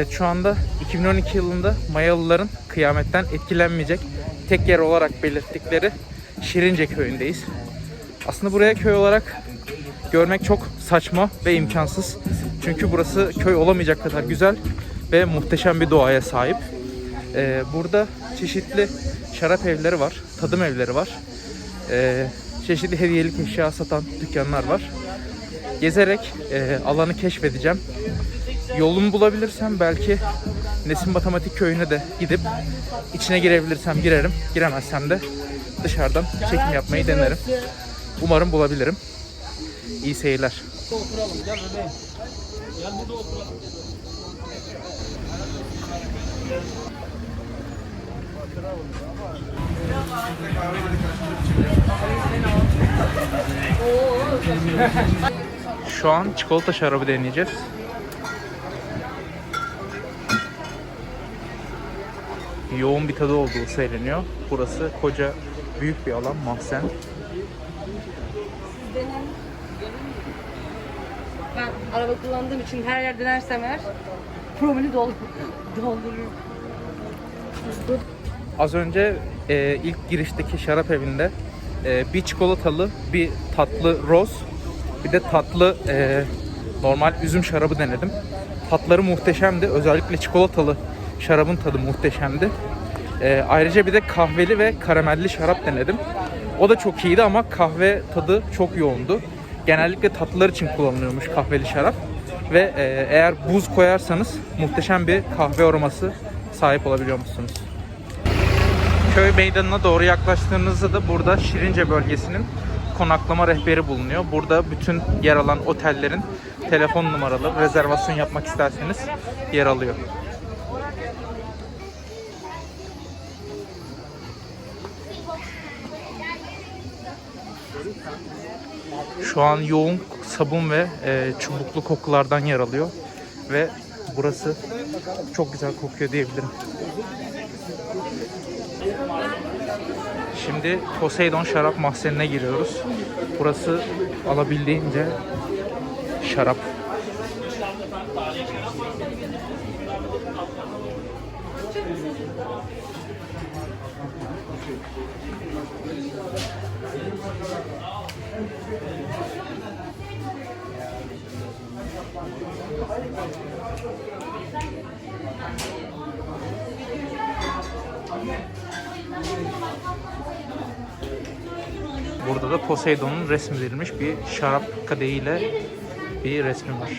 Evet şu anda 2012 yılında Mayalıların kıyametten etkilenmeyecek tek yer olarak belirttikleri Şirince köyündeyiz. Aslında buraya köy olarak görmek çok saçma ve imkansız. Çünkü burası köy olamayacak kadar güzel ve muhteşem bir doğaya sahip. Ee, burada çeşitli şarap evleri var, tadım evleri var. Ee, çeşitli hediyelik eşya satan dükkanlar var. Gezerek e, alanı keşfedeceğim. Yolumu bulabilirsem belki Nesin Matematik Köyü'ne de gidip içine girebilirsem girerim. Giremezsem de dışarıdan çekim yapmayı denerim. Umarım bulabilirim. İyi seyirler. Şu an çikolata şarabı deneyeceğiz. Yoğun bir tadı olduğu söyleniyor. Burası koca büyük bir alan mahzen. Ben araba kullandığım için her yer denersem eğer promili dol doldururum. Az önce e, ilk girişteki şarap evinde e, bir çikolatalı, bir tatlı roz, bir de tatlı e, normal üzüm şarabı denedim. Tatları muhteşemdi. Özellikle çikolatalı şarabın tadı muhteşemdi. E, ayrıca bir de kahveli ve karamelli şarap denedim. O da çok iyiydi ama kahve tadı çok yoğundu. Genellikle tatlılar için kullanılıyormuş kahveli şarap. Ve e, eğer buz koyarsanız muhteşem bir kahve aroması sahip olabiliyor musunuz? köy meydanına doğru yaklaştığınızda da burada Şirince bölgesinin konaklama rehberi bulunuyor. Burada bütün yer alan otellerin telefon numaraları rezervasyon yapmak isterseniz yer alıyor. Şu an yoğun sabun ve e, çubuklu kokulardan yer alıyor ve burası çok güzel kokuyor diyebilirim. Şimdi Poseidon şarap mahzenine giriyoruz. Burası alabildiğince şarap. Burada da Poseidon'un resmi verilmiş bir şarap kadehiyle bir resmi var.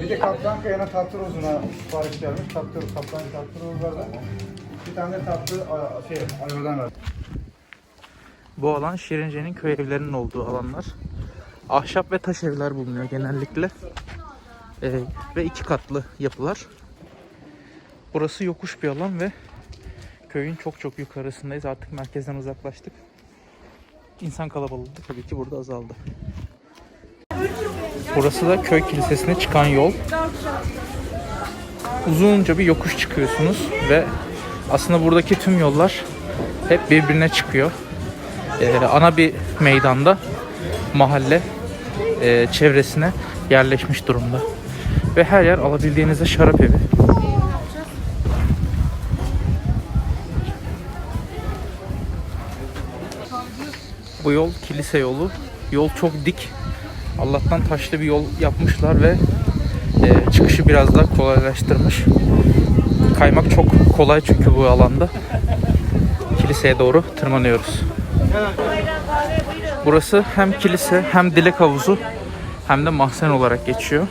Bir de Kaptan Kaya'nın tatlı rozuna sipariş gelmiş. Tatlı, Kaptan tatlı rozlardan. Bir tane de tatlı şey, ayvadan var. Bu alan Şirince'nin köy evlerinin olduğu alanlar. Ahşap ve taş evler bulunuyor genellikle. Ee, ve iki katlı yapılar. Burası yokuş bir alan ve köyün çok çok yukarısındayız. Artık merkezden uzaklaştık. İnsan kalabalığı tabii ki burada azaldı. Burası da köy kilisesine çıkan yol. Uzunca bir yokuş çıkıyorsunuz ve aslında buradaki tüm yollar hep birbirine çıkıyor. Ee, ana bir meydanda mahalle e, çevresine yerleşmiş durumda. Ve her yer alabildiğinizde şarap evi. Bu yol kilise yolu. Yol çok dik. Allah'tan taşlı bir yol yapmışlar ve e, çıkışı biraz daha kolaylaştırmış. Kaymak çok kolay çünkü bu alanda. Kiliseye doğru tırmanıyoruz. Burası hem kilise hem dilek havuzu hem de mahzen olarak geçiyor.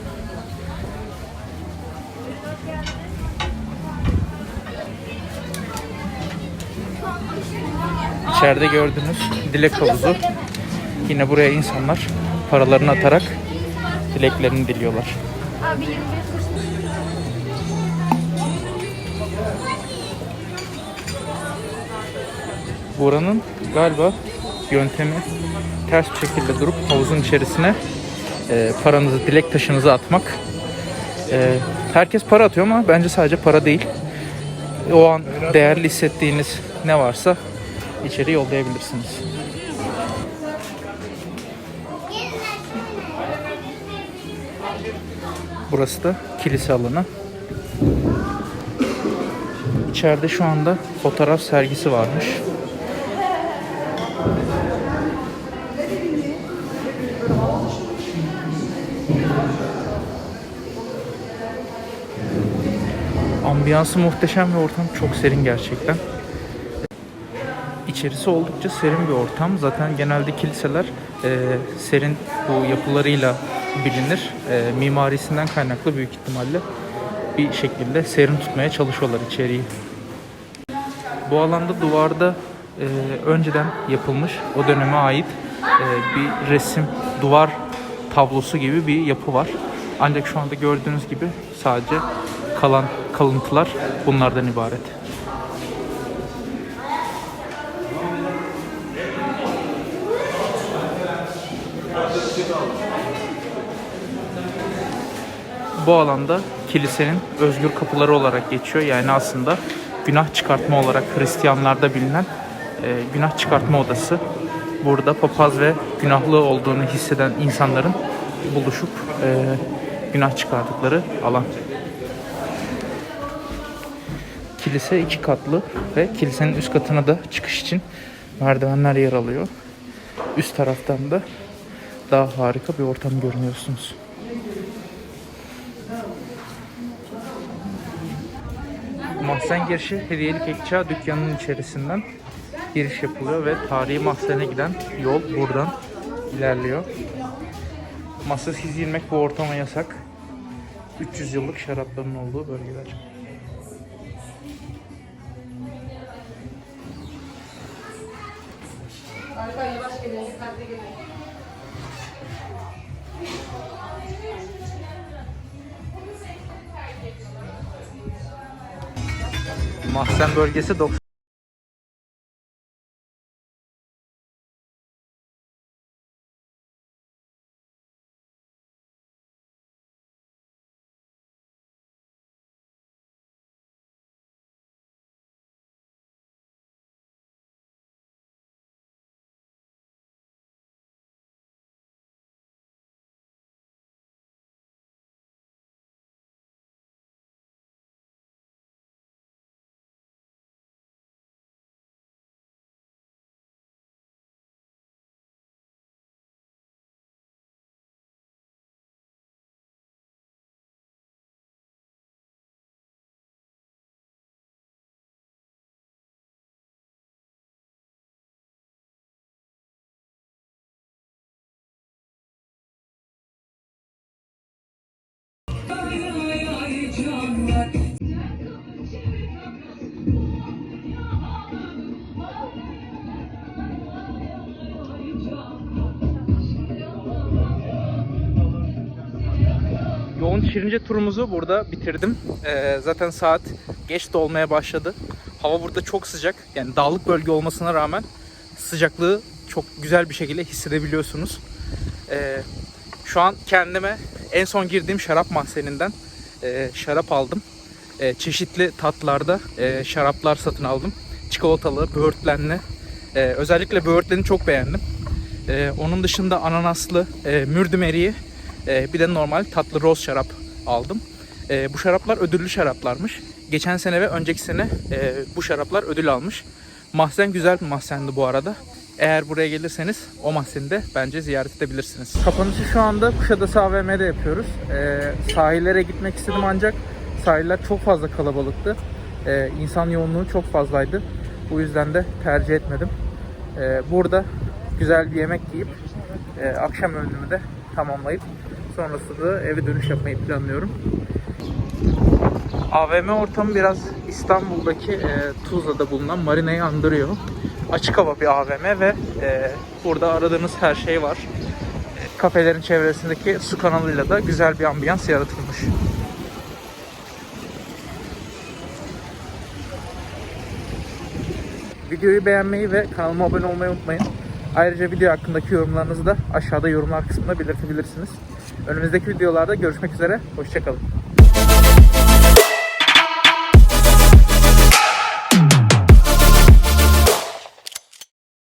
İçeride gördüğünüz dilek havuzu. Yine buraya insanlar paralarını atarak dileklerini diliyorlar. Buranın galiba yöntemi ters bir şekilde durup havuzun içerisine e, paranızı, dilek taşınızı atmak. E, herkes para atıyor ama bence sadece para değil. o an değerli hissettiğiniz ne varsa içeri yollayabilirsiniz. Burası da kilise alanı. İçeride şu anda fotoğraf sergisi varmış. Ambiyansı muhteşem bir ortam. Çok serin gerçekten. İçerisi oldukça serin bir ortam. Zaten genelde kiliseler e, serin bu yapılarıyla bilinir. E, mimarisinden kaynaklı büyük ihtimalle bir şekilde serin tutmaya çalışıyorlar içeriği. Bu alanda duvarda e, önceden yapılmış o döneme ait e, bir resim, duvar tablosu gibi bir yapı var. Ancak şu anda gördüğünüz gibi sadece kalan kalıntılar bunlardan ibaret. Bu alanda kilisenin özgür kapıları olarak geçiyor. Yani aslında günah çıkartma olarak Hristiyanlarda bilinen e, günah çıkartma odası. Burada papaz ve günahlı olduğunu hisseden insanların buluşup e, günah çıkardıkları alan. Kilise iki katlı ve kilisenin üst katına da çıkış için merdivenler yer alıyor. Üst taraftan da daha harika bir ortam görünüyorsunuz. Mahzen girişi hediyelik ekça dükkanının içerisinden giriş yapılıyor ve tarihi mahzene giden yol buradan ilerliyor. Masasız girmek bu ortama yasak. 300 yıllık şarapların olduğu bölgeler. Mahzen bölgesi 90 Yoğun Şirince turumuzu burada bitirdim. Ee, zaten saat geç de olmaya başladı. Hava burada çok sıcak. Yani dağlık bölge olmasına rağmen sıcaklığı çok güzel bir şekilde hissedebiliyorsunuz. Ee, şu an kendime en son girdiğim şarap mahzeninden e, şarap aldım. E, çeşitli tatlarda e, şaraplar satın aldım. Çikolatalı, böğürtlenli. E, özellikle böğürtleni çok beğendim. E, onun dışında ananaslı, e, mürdümeriyi, e, bir de normal tatlı roz şarap aldım. E, bu şaraplar ödüllü şaraplarmış. Geçen sene ve önceki sene e, bu şaraplar ödül almış. Mahzen güzel bir mahzendi bu arada. Eğer buraya gelirseniz o mahzeni de bence ziyaret edebilirsiniz. Kapanışı şu anda Kuşadası AVM'de yapıyoruz. E, sahillere gitmek istedim ancak sahiller çok fazla kalabalıktı. E, insan yoğunluğu çok fazlaydı. Bu yüzden de tercih etmedim. E, burada güzel bir yemek yiyip e, akşam öğünümü de tamamlayıp sonrasında eve dönüş yapmayı planlıyorum. AVM ortamı biraz İstanbul'daki e, Tuzla'da bulunan marinayı andırıyor. Açık hava bir AVM ve e, burada aradığınız her şey var. Kafelerin çevresindeki su kanalıyla da güzel bir ambiyans yaratılmış. Videoyu beğenmeyi ve kanalıma abone olmayı unutmayın. Ayrıca video hakkındaki yorumlarınızı da aşağıda yorumlar kısmında belirtebilirsiniz. Önümüzdeki videolarda görüşmek üzere. Hoşçakalın.